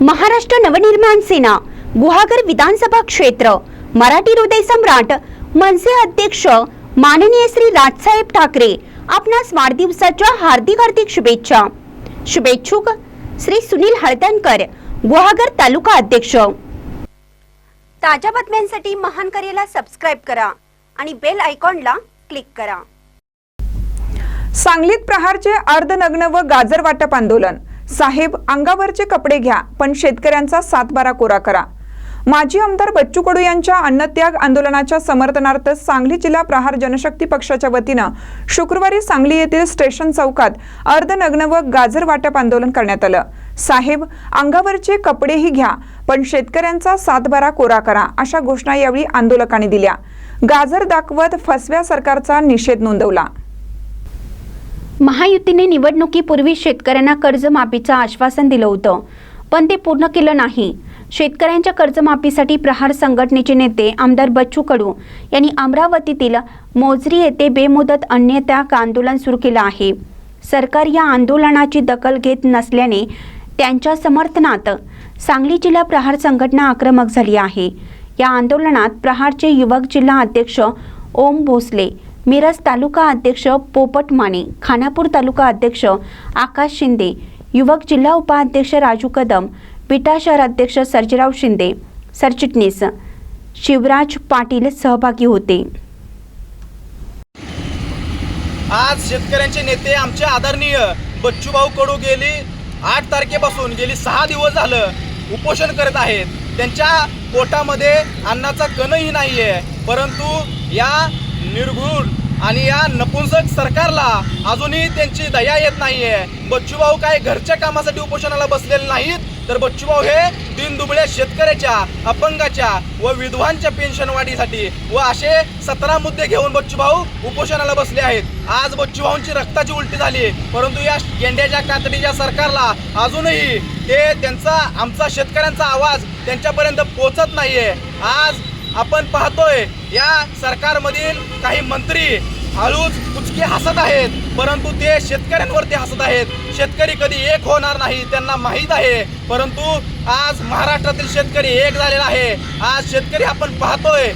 महाराष्ट्र नवनिर्माण सेना गुहागर विधानसभा क्षेत्र मराठी हृदय सम्राट मनसे अध्यक्ष माननीय श्री राजसाहेब ठाकरे आपणास वाढदिवसाच्या हार्दिक हार्दिक शुभेच्छा. शुभेच्छुक श्री सुनील हळदणकर गुहागर तालुका अध्यक्ष. ताज्या बातम्यांसाठी महान करेला सबस्क्राईब करा आणि बेल आयकॉनला क्लिक करा. सांगलीत प्रहारचे अर्धनग्न व गाजर वाटप आंदोलन. साहेब अंगावरचे कपडे घ्या पण शेतकऱ्यांचा सातबारा कोरा करा. माजी आमदार बच्चू कडू यांच्या अन्नत्याग आंदोलनाच्या समर्थनार्थ सांगली जिल्हा प्रहार जनशक्ती पक्षाच्या वतीनं शुक्रवारी सांगली येथील स्टेशन चौकात अर्धनग्न व गाजर वाटप आंदोलन करण्यात आलं. साहेब अंगावरचे कपडेही घ्या पण शेतकऱ्यांचा सातबारा कोरा करा अशा घोषणा यावेळी आंदोलकांनी दिल्या. गाजर दाखवत फसव्या सरकारचा निषेध नोंदवला. महायुतीने निवडणुकीपूर्वी शेतकऱ्यांना कर्जमाफीचं आश्वासन दिलं होतं. पण ते पूर्ण केलं नाही. शेतकऱ्यांच्या कर्जमाफीसाठी प्रहार संघटनेचे नेते आमदार बच्चू कडू यांनी अमरावतीतील मोजरी येथे बेमुदत अन्यत्याग आंदोलन सुरू केलं आहे. सरकार या आंदोलनाची दखल घेत नसल्याने त्यांच्या समर्थनात सांगली जिल्हा प्रहार संघटना आक्रमक झाली आहे. या आंदोलनात प्रहारचे युवक जिल्हा अध्यक्ष ओम भोसले मिरज तालुका अध्यक्ष पोपट माने खानापूर तालुका अध्यक्ष आकाश शिंदे युवक जिल्हा उपाध्यक्ष राजू कदम विटा शहर अध्यक्ष सर्जेराव शिंदे सरचिटणीस शिवराज पाटील सहभागी होते. आज शेतकऱ्यांचे नेते आमचे आदरणीय बच्चूभाऊ कडू गेली आठ तारखेपासून गेली सहा दिवस झालं उपोषण करत आहेत. त्यांच्या पोटामध्ये अन्नाचा कणही नाही आहे परंतु या निर्गुण. आणि या नपुंसक सरकारला अजूनही त्यांची दया येत नाहीये. बच्चूभाऊ काय घरच्या कामासाठी उपोषणाला बसलेले नाहीत? तर बच्चूभाऊ हे दिनदुबळ्या शेतकऱ्याच्या अपंगाच्या व विधवांच्या पेन्शन वाढीसाठी व असे सतरा मुद्दे घेऊन बच्चूभाऊ उपोषणाला बसले आहेत. आज बच्चूभाऊंची रक्ताची उलटी झाली. परंतु या गेंड्याच्या कातडीच्या सरकारला अजूनही ते त्यांचा आमचा शेतकऱ्यांचा आवाज त्यांच्यापर्यंत पोचत नाहीये. आज आपण पाहतोय या सरकारमधील काही मंत्री हळूच कुचके हसत आहेत. परंतु ते शेतकऱ्यांवरती हसत आहेत. शेतकरी कधी एक होणार नाही त्यांना माहीत आहे. परंतु आज महाराष्ट्रातील शेतकरी एक झालेला आहे. आज शेतकरी आपण पाहतोय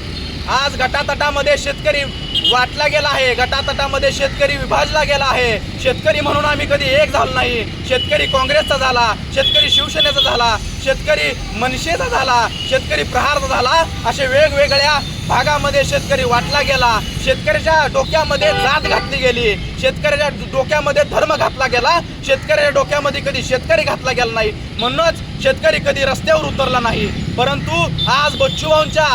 आज गटातटामध्ये शेतकरी वाटला गेला आहे. गटातटामध्ये शेतकरी विभाजला गेला आहे. शेतकरी म्हणून आम्ही कधी एक झालो नाही. शेतकरी काँग्रेसचा झाला शेतकरी शिवसेनेचा झाला शेतकरी मनसेचा झाला शेतकरी प्रहारचा झाला. असे वेगवेगळ्या भागामध्ये शेतकरी वाटला गेला. शेतकऱ्याच्या डोक्यामध्ये जात घातली गेली. शेतकऱ्याच्या डोक्यामध्ये धर्म घातला गेला. शेतकऱ्याच्या डोक्यामध्ये कधी शेतकरी घातला गेला नाही. म्हणूनच शेतकरी कधी रस्त्यावर उतरला नाही. परंतु आज बच्चूभाऊंच्या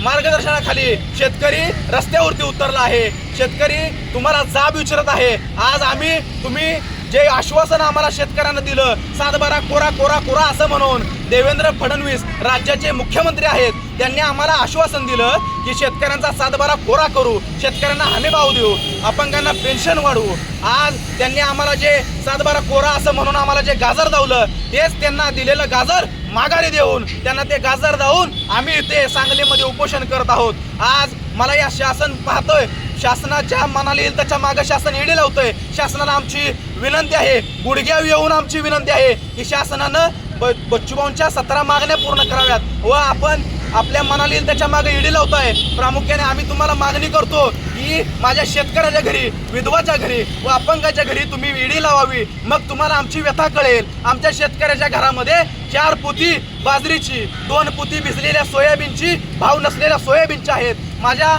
मार्गदर्शनाखाली शेतकरी रस्त्यावरती उतरला आहे. शेतकरी तुम्हाला जाब विचारत आहे. आज आम्ही तुम्ही जे आश्वासन आम्हाला शेतकऱ्यांना दिलं सातबारा कोरा कोरा कोरा असं म्हणून देवेंद्र फडणवीस राज्याचे मुख्यमंत्री आहेत त्यांनी आम्हाला आश्वासन दिलं की शेतकऱ्यांचा सातबारा कोरा करू शेतकऱ्यांना हमी भाव देऊ अपंगांना पेन्शन वाढवू. आज त्यांनी आम्हाला जे सातबारा कोरा असं म्हणून आम्हाला जे गाजर दावलं तेच त्यांना दिलेलं गाजर माघारी देऊन त्यांना ते गाजर दावून आम्ही इथे सांगलीमध्ये उपोषण करत आहोत. आज मला या शासन पाहतोय शासनाच्या मनाला येईल त्याच्यामागे शासन येडी लावतंय. शासनाला आमची विनंती आहे. गुडघ्या येऊन आमची विनंती आहे की शासनानं ब बच्चूभाऊंच्या सतरा मागण्या पूर्ण कराव्यात. व आपण आपल्या मनाला येईल त्याच्यामागे इडी लावताय. प्रामुख्याने आम्ही तुम्हाला मागणी करतो की माझ्या शेतकऱ्याच्या घरी विधवाच्या घरी व अपंगाच्या घरी तुम्ही इडी लावावी. मग तुम्हाला आमची व्यथा कळेल. आमच्या शेतकऱ्याच्या घरामध्ये चार पोती बाजरीची दोन पोती भिजलेल्या सोयाबीनची भाव नसलेल्या सोयाबीनच्या आहेत. माझ्या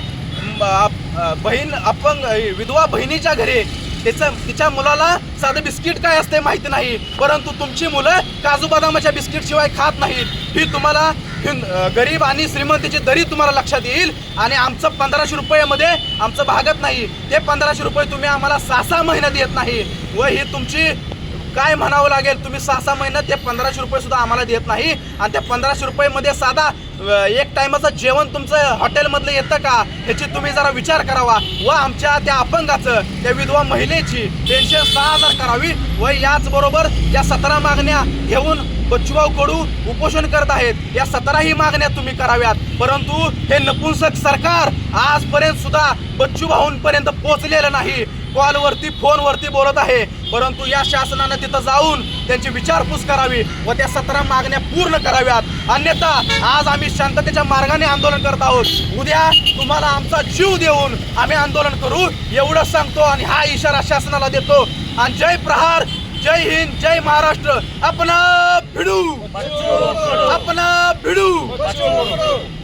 बहीण अपंग विधवा बहिणीच्या घरी त्याचं तिच्या मुलाला साधं बिस्किट काय असते माहिती नाही. परंतु तुमची मुलं काजू बदामाच्या बिस्किट शिवाय खात नाहीत. ही तुम्हाला गरीब आणि श्रीमंतीची दरी तुम्हाला लक्षात येईल. आणि आमचं पंधराशे रुपयामध्ये आमचं भागत नाही. ते पंधराशे रुपये तुम्ही आम्हाला सहा सहा महिन्यात येत नाही. व ही तुमची काय म्हणावं लागेल? तुम्ही सहा सहा महिन्यात ते पंधराशे रुपये सुद्धा आम्हाला देत नाही. आणि त्या पंधराशे रुपयेमध्ये साधा एक टायमाचं जेवण तुमचं हॉटेलमधलं येतं का? ह्याची तुम्ही जरा विचार करावा. व आमच्या त्या अपंगाचं त्या विधवा महिलेची पेन्शन सहा हजार करावी. व याचबरोबर या सतरा मागण्या घेऊन बच्चूभाऊ कडू उपोषण करत आहेत. या सतराही मागण्या तुम्ही कराव्यात. परंतु हे नपुंसक सरकार आजपर्यंत सुद्धा बच्चूभाऊंपर्यंत पोहोचलेलं नाही. कॉलवरती फोनवरती बोलत आहे. परंतु या शासनानं तिथं जाऊन त्यांची विचारपूस करावी व त्या सतरा मागण्या पूर्ण कराव्यात. अन्यथा आज आम्ही शांततेच्या मार्गाने आंदोलन करत आहोत. उद्या तुम्हाला आमचा जीव देऊन आम्ही आंदोलन करू. एवढं सांगतो आणि हा इशारा शासनाला देतो. आणि जय प्रहार जय हिंद जय महाराष्ट्र. अपना भिडू! अपना भिडू!